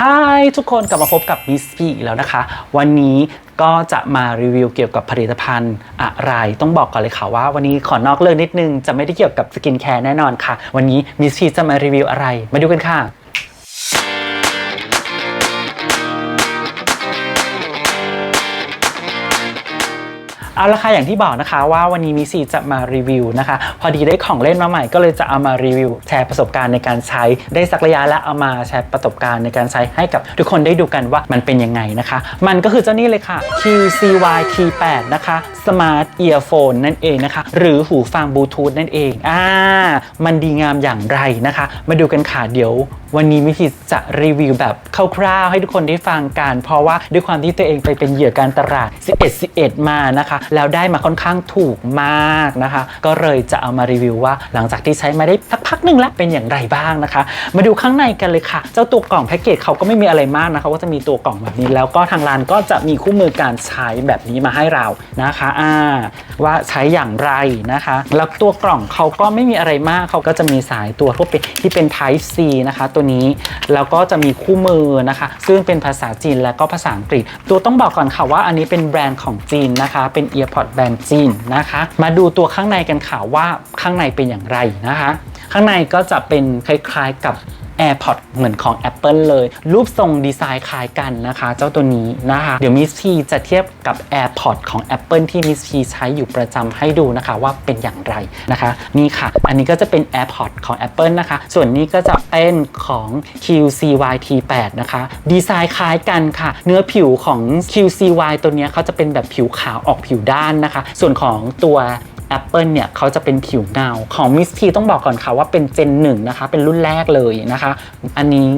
ฮายทุกคนกลับมาพบกับมิสพีอีกแล้วนะคะ วันนี้ก็จะมารีวิวเกี่ยวกับผลิตภัณฑ์อะไร ต้องบอกก่อนเลยค่ะว่า วันนี้ขอนอกเรื่องนิดนึง จะไม่ได้เกี่ยวกับสกินแคร์แน่นอนค่ะ วันนี้มิสพีจะมารีวิวอะไร มาดูกันค่ะ เอาละค่ะอย่างที่บอกนะคะว่าวันนี้มิซีจะมารีวิวนะคะ พอดีได้ของเล่นมาใหม่ก็เลยจะเอามารีวิว แชร์ประสบการณ์ในการใช้ได้สักระยะและเอามาแชร์ประสบการณ์ในการใช้ให้กับทุกคนได้ดูกันว่ามันเป็นยังไงนะคะ มันก็คือเจ้านี่เลยค่ะ QCY T8 นะคะ Smart Earphone นั่นเองนะคะ หรือหูฟังบลูทูธนั่นเองอ่ามันดีงามอย่างไรนะคะ มาดูกันค่ะเดี๋ยว วันนี้มิทีจะรีวิวแบบคร่าวๆให้ทุกคนได้ฟังกัน เพราะว่าด้วยความที่ตัวเองไปเป็นเหยื่อการตลาด 11 11 มานะคะแล้วได้มาค่อนข้างถูกมากนะคะ ก็เลยจะเอามารีวิวว่า หลังจากที่ใช้มาได้สักพักหนึ่งแล้วเป็นอย่างไรบ้างนะคะ มาดูข้างในกันเลยค่ะ เจ้าตัวกล่องแพ็กเกจเขาก็ไม่มีอะไรมากนะคะว่าจะมีตัวกล่องแบบนี้ แล้วก็ทางร้านก็จะมีคู่มือการใช้แบบนี้มาให้เรานะคะอ่าว่าใช้อย่างไรนะคะ แล้วตัวกล่องเขาก็ไม่มีอะไรมากเขาก็จะมีสายตัวทั่วไปที่เป็น Type C นะคะ ตัวนี้แล้วก็จะมีคู่มือนะคะ ซึ่งเป็นภาษาจีนและก็ภาษาอังกฤษ ตัวต้องบอกก่อนค่ะว่าอันนี้เป็นแบรนด์ของจีนนะคะเป็น EarPod แบรนด์จีนนะคะ มาดูตัวข้างในกันค่ะว่าข้างในเป็นอย่างไรนะคะ ข้างในก็จะเป็นคล้ายๆกับ AirPods เหมือนของ Apple เลย รูปทรงดีไซน์คล้ายกันนะคะ เจ้าตัวนี้นะคะ เดี๋ยวมิสทีจะเทียบกับ AirPods ของ Apple ที่มิสทีใช้อยู่ประจำให้ดูนะคะว่าเป็นอย่างไรนะคะ นี่ค่ะ อันนี้ก็จะเป็น AirPods ของ Apple นะคะ ส่วนนี้ก็จะเป็นของ QCY T8 นะคะ ดีไซน์คล้ายกันค่ะ เนื้อผิวของ QCY ตัวนี้เขาจะเป็นแบบผิวขาวออกผิวด้านนะคะ ส่วนของตัว Apple เนี่ยเขาจะเป็นผิวเงาของมิสทีต้องบอกก่อนค่ะว่าเป็นเจนหนึ่งนะคะเป็นรุ่นแรกเลยนะคะ อันนี้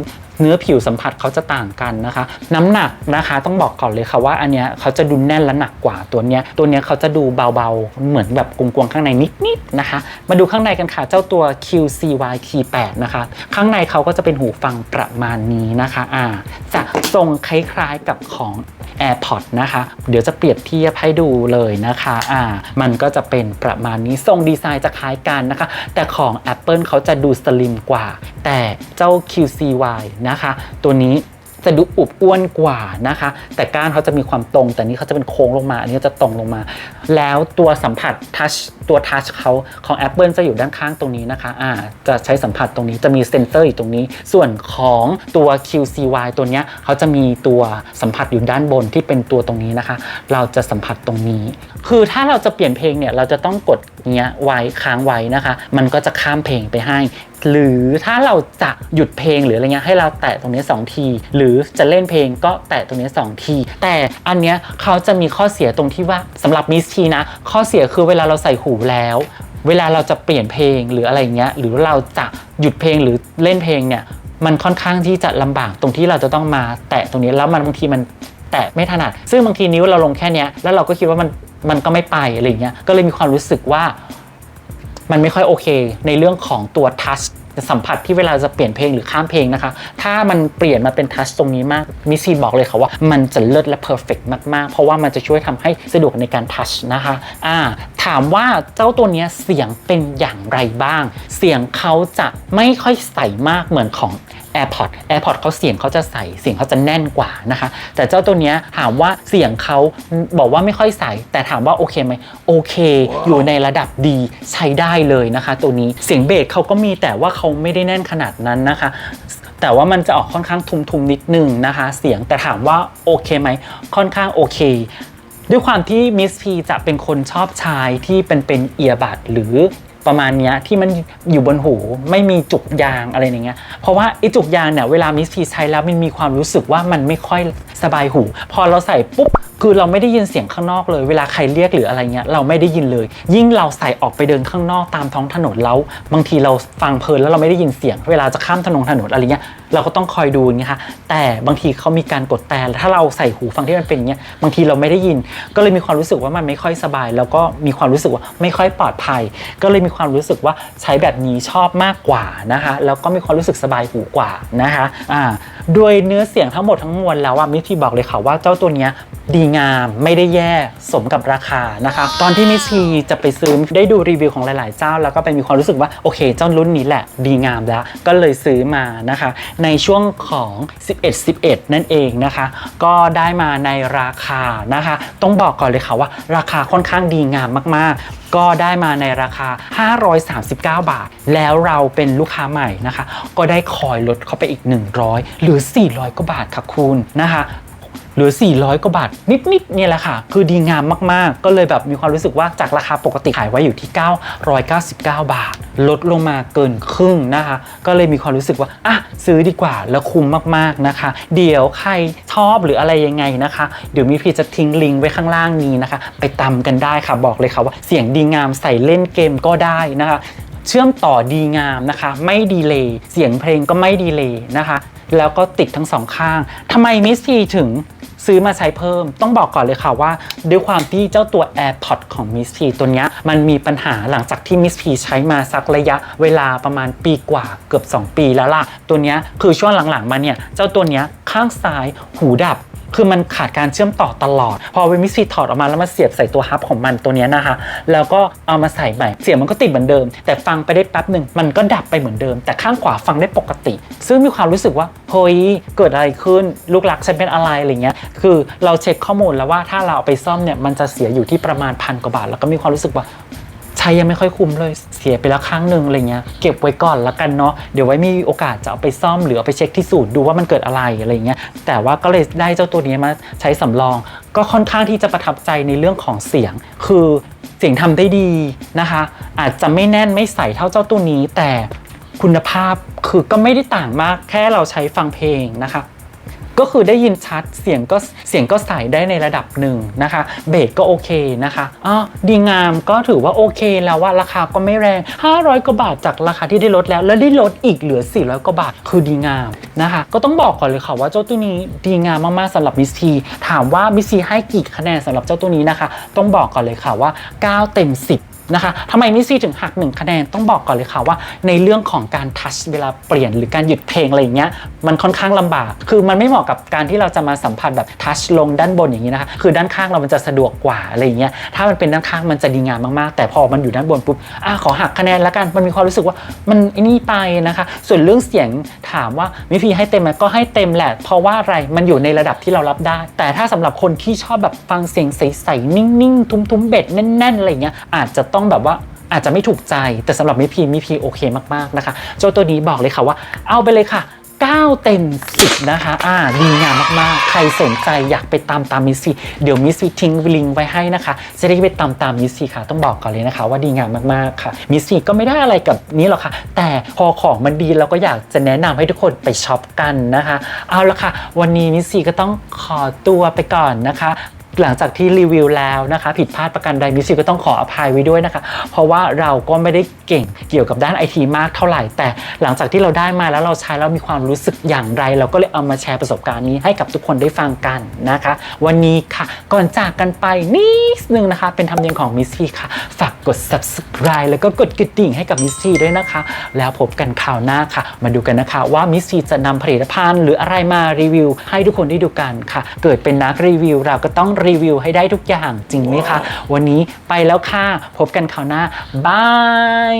เนื้อผิวสัมผัสเขาจะต่างกันนะคะ น้ำหนักนะคะต้องบอกก่อนเลยค่ะว่าอันเนี้ยเขาจะดูแน่นและหนักกว่าตัวเนี้ยตัวเนี้ยเขาจะดูเบาๆ เหมือนแบบกวงๆข้างในนิดๆนะคะ มาดูข้างในกันค่ะเจ้าตัว QCY T8 นะคะข้างในเขาก็จะเป็นหูฟังประมาณนี้นะคะอ่าจะทรงคล้ายๆกับของ AirPods นะคะ เดี๋ยวจะเปรียบเทียบให้ดูเลยนะคะอ่ามันก็จะเป็นประมาณนี้ทรงดีไซน์จะคล้ายกันนะคะ แต่ของ Apple เขาจะดูสลิมกว่า แต่เจ้า QCY นะคะ ตัวนี้จะดูอุบอ้วนกว่านะคะ แต่ก้านเขาจะมีความตรง แต่นี้เขาจะเป็นโค้งลงมา อันนี้จะตรงลงมา แล้วตัวสัมผัสทัชตัวทัชเขาของ Apple จะอยู่ด้านข้างตรงนี้นะคะอ่าจะใช้สัมผัสตรงนี้จะมีเซ็นเซอร์อยู่ตรงนี้ ส่วนของตัว QCY ตัวเนี้ยเขาจะมีตัวสัมผัสอยู่ด้านบนที่เป็นตัวตรงนี้นะคะ เราจะสัมผัสตรงนี้ คือถ้าเราจะเปลี่ยนเพลงเนี่ยเราจะต้องกดเนี้ยไว้ค้างไว้นะคะ มันก็จะข้ามเพลงไปให้หรือถ้าเราจะหยุดเพลงหรืออะไรเงี้ยให้เราแตะตรงนี้ 2 ที หรือจะเล่นเพลงก็แตะตรงนี้ 2 ที แต่อันเนี้ยเขาจะมีข้อเสียตรงที่ว่าสำหรับมิสทีนะ ข้อเสียคือเวลาเราใส่หูแล้ว เวลาเราจะเปลี่ยนเพลงหรืออะไรเงี้ยหรือเราจะหยุดเพลงหรือเล่นเพลงเนี่ยมันค่อนข้างที่จะลำบากตรงที่เราจะต้องมาแตะตรงนี้แล้วมันบางทีมันแตะไม่ถนัด ซึ่งบางทีนิ้วเราลงแค่เนี้ยแล้วเราก็คิดว่ามันมันก็ไม่ไปอะไรเงี้ยก็เลยมีความรู้สึกว่า มันไม่ค่อยโอเค ในเรื่องของตัวทัชสัมผัสที่เวลาจะเปลี่ยนเพลงหรือข้ามเพลงนะคะ ถ้ามันเปลี่ยนมาเป็นทัชตรงนี้มาก มิซีบอกเลยค่ะว่ามันจะเลิศและเพอร์เฟกมาก ๆ เพราะว่ามันจะช่วยทำให้สะดวกในการทัชนะคะอ่าถามว่าเจ้าตัวนี้เสียงเป็นอย่างไรบ้าง เสียงเขาจะไม่ค่อยใสมากเหมือนของ AirPod AirPod เขาเสียงเขาจะใสเสียงเขาจะแน่นกว่านะคะ แต่เจ้าตัวเนี้ยถามว่าเสียงเขาบอกว่าไม่ค่อยใส แต่ถามว่าโอเคไหมโอเคอยู่ในระดับดีใช้ได้เลยนะคะ ตัวนี้เสียงเบสเขาก็มีแต่ว่าเขาไม่ได้แน่นขนาดนั้นนะคะแต่ว่ามันจะออกค่อนข้างทุ้มๆนิดนึงนะคะ เสียงแต่ถามว่าโอเคไหมค่อนข้างโอเค ด้วยความที่มิสพีจะเป็นคนชอบชายที่เป็นเป็นเอียบัดหรือ ประมาณเนี้ยที่มันอยู่บนหูไม่มีจุกยางอะไรอย่างเงี้ยเพราะว่าไอ้จุกยางเนี่ยเวลามิสพีใช้แล้วมันมีความรู้สึกว่ามันไม่ค่อยสบายหู พอเราใส่ปุ๊บ คือเราไม่ได้ยินเสียงข้างนอกเลย เวลาใครเรียกหรืออะไรเงี้ยเราไม่ได้ยินเลย ยิ่งเราใส่ออกไปเดินข้างนอกตามท้องถนนแล้ว บางทีเราฟังเพลินแล้วเราไม่ได้ยินเสียง เวลาจะข้ามถนนถนนอะไรเงี้ยเราก็ต้องคอยดูอย่างเงี้ยค่ะแต่บางทีเขามีการกดแต่ถ้าเราใส่หูฟังที่มันเป็นอย่างเงี้ยบางทีเราไม่ได้ยิน ก็เลยมีความรู้สึกว่ามันไม่ค่อยสบาย แล้วก็มีความรู้สึกว่าไม่ค่อยปลอดภัย ก็เลยมีความรู้สึกว่าใช้แบบนี้ชอบมากกว่านะคะแล้วก็มีความรู้สึกสบายหูกว่านะคะอ่าโดยเนื้อเสียงทั้งหมดทั้งมวลแล้วอะมิทีบอกเลยค่ะว่าเจ้าตัวเนี้ยดีงามไม่ได้แย่สมกับราคานะคะ ตอนที่มิสทีจะไปซื้อได้ดูรีวิวของหลาย ๆ เจ้า แล้วก็ไปมีความรู้สึกว่าโอเค เจ้ารุ่นนี้แหละ ดีงามแล้ว ก็เลยซื้อมานะคะ ในช่วงของ 11 11 นั่นเองนะคะ ก็ได้มาในราคานะคะ ต้องบอกก่อนเลยค่ะว่า ราคาค่อนข้างดีงามมาก ๆก็ได้มาในราคา 539 บาท แล้วเราเป็นลูกค้าใหม่นะคะ ก็ได้คอยลดเข้าไปอีก 100 หรือ 400 กว่าบาทค่ะคุณนะคะ เหลือ 400 กว่าบาท นิดๆเนี่ยแหละค่ะ คือดีงามมากๆ ก็เลยแบบมีความรู้สึกว่าจากราคาปกติขายไว้อยู่ที่ 999 บาท ลดลงมาเกินครึ่งนะคะ ก็เลยมีความรู้สึกว่าอะซื้อดีกว่าแล้วคุ้มมากๆนะคะ เดี๋ยวใครชอบหรืออะไรยังไงนะคะ เดี๋ยวมีพีจะทิ้งลิงก์ไว้ข้างล่างนี้นะคะ ไปตำกันได้ค่ะบอกเลยค่ะว่าเสียงดีงามใส่เล่นเกมก็ได้นะคะเชื่อมต่อดีงามนะคะ ไม่ดีเลย์เสียงเพลงก็ไม่ดีเลย์นะคะ แล้วก็ติดทั้งสองข้างทำไมมิสทีถึง ซื้อมาใช้เพิ่ม ต้องบอกก่อนเลยค่ะว่า ด้วยความที่เจ้าตัว AirPod ของ Miss P ตัวนี้มันมีปัญหาหลังจากที่ Miss P ใช้มาสักระยะเวลาประมาณปีกว่าเกือบ 2 ปีแล้วล่ะ ตัวนี้คือช่วงหลังๆมาเนี่ย เจ้าตัวนี้ข้างซ้ายหูดับคือมันขาดการเชื่อมต่อตลอด พอเวมิสซีถอดออกมาแล้วมาเสียบใส่ตัวฮับของมันตัวนี้นะคะ แล้วก็เอามาใส่ใหม่ เสียงมันก็ติดเหมือนเดิม แต่ฟังไปได้แป๊บหนึ่งมันก็ดับไปเหมือนเดิม แต่ข้างขวาฟังได้ปกติ ซึ่งมีความรู้สึกว่าเฮ้ยเกิดอะไรขึ้นลูกรักฉันเป็นอะไรอะไรเงี้ย คือเราเช็คข้อมูลแล้วว่าถ้าเราเอาไปซ่อมเนี่ยมันจะเสียอยู่ที่ประมาณพันกว่าบาท แล้วก็มีความรู้สึกว่า ช้ยังไม่ค่อยคุ้มเลยเสียไปแล้วครั้งหนึ่งอะไรเงี้ยเก็บไว้ก่อนละกันเนาะเดี๋ยวไว้มีโอกาสจะเอาไปซ่อมหรือเอาไปเช็คที่ศูนย์ดูว่ามันเกิดอะไรอะไรเงี้ยแต่ว่าก็เลยได้เจ้าตัวนี้มาใช้สำรอง ก็ค่อนข้างที่จะประทับใจในเรื่องของเสียง คือเสียงทำได้ดีนะคะ อาจจะไม่แน่นไม่ใสเท่าเจ้าตัวนี้ แต่คุณภาพคือก็ไม่ได้ต่างมากแค่เราใช้ฟังเพลงนะคะ ก็คือได้ยินชัดเสียงก็เสียงก็ใส่ได้ในระดับหนึ่งนะคะเบสก็โอเคนะคะอ๋อดีงามก็ถือว่าโอเคแล้วว่าราคาก็ไม่แรง 500กว่าบาทจากราคาที่ได้ลดแล้ว แล้วได้ลดอีกเหลือ 400กว่าบาทคือดีงามนะคะ ก็ต้องบอกก่อนเลยค่ะว่าเจ้าตัวนี้ดีงามมากๆสำหรับมิสทีถามว่ามิสทีให้กี่คะแนนสำหรับเจ้าตัวนี้นะคะ ต้องบอกก่อนเลยค่ะว่า 9 เต็ม 10 นะคะทำไมมิซี่ถึงหักหนึ่งคะแนนต้องบอกก่อนเลยค่ะว่า ในเรื่องของการทัชเวลาเปลี่ยนหรือการหยุดเพลงอะไรอย่างเงี้ยมันค่อนข้างลำบาก คือมันไม่เหมาะกับการที่เราจะมาสัมผัสแบบทัชลงด้านบนอย่างนี้นะคะคือด้านข้างเรามันจะสะดวกกว่าอะไรอย่างเงี้ยถ้ามันเป็นด้านข้างมันจะดีงามมากๆ แต่พอมันอยู่ด้านบนปุ๊บอะขอหักคะแนนแล้วกันมันมีความรู้สึกว่ามันไอ้นี่ไปนะคะ ส่วนเรื่องเสียงถามว่ามิพีให้เต็มไหมก็ให้เต็มแหละ เพราะว่าอะไรมันอยู่ในระดับที่เรารับได้ แต่ถ้าสำหรับคนที่ชอบแบบฟังเสียงใสๆนิ่งๆ ทุ้มๆเบ็ดแน่นๆอะไรเงี้ยอาจจะต้อง้องแบบว่าอาจจะไม่ถูกใจแต่สำหรับมิพีมิพีโอเคมากๆนะคะเจ้าตัวนี้บอกเลยค่ะว่า เอาไปเลยค่ะ 9 เต็ม 10 นะคะ อ่าดีงามมากๆ ใครสนใจอยากไปตามตามมิสซี่เดี๋ยวมิสซี่ทิ้งลิงก์ไว้ให้นะคะ จะได้ไปตามตามมิสซี่ค่ะ ต้องบอกก่อนเลยนะคะ ว่าดีงามมากๆค่ะมิสซี่ก็ไม่ได้อะไรกับนี้หรอกค่ะ แต่พอของมันดีเราก็อยากจะแนะนำให้ทุกคนไปช็อปกันนะคะ เอาละค่ะ วันนี้มิสซี่ก็ต้องขอตัวไปก่อนนะคะ หลังจากที่รีวิวแล้วนะคะ ผิดพลาดประการใดมิสซี่ก็ต้องขออภัยไว้ด้วยนะคะ เพราะว่าเราก็ไม่ได้เก่งเกี่ยวกับด้านไอทีมากเท่าไหร่ แต่หลังจากที่เราได้มาแล้วเราใช้แล้วมีความรู้สึกอย่างไร เราก็เลยเอามาแชร์ประสบการณ์นี้ให้กับทุกคนได้ฟังกันนะคะ วันนี้ค่ะก่อนจากกันไปนิดนึงนะคะ เป็นธรรมเนียมของมิสซี่ค่ะ ฝากกด subscribe แล้วก็กดกระดิ่งให้กับมิสซี่ด้วยนะคะ แล้วพบกันคราวหน้าค่ะ มาดูกันนะคะว่ามิสซี่จะนำผลิตภัณฑ์ หรืออะไรมารีวิว ให้ทุกคนได้ดูกันค่ะ เกิดเป็นนักรีวิวเราก็ต้องรีวิวให้ได้ทุกอย่างจริงไหมคะ วันนี้ไปแล้วค่ะ พบกันคราวหน้า บาย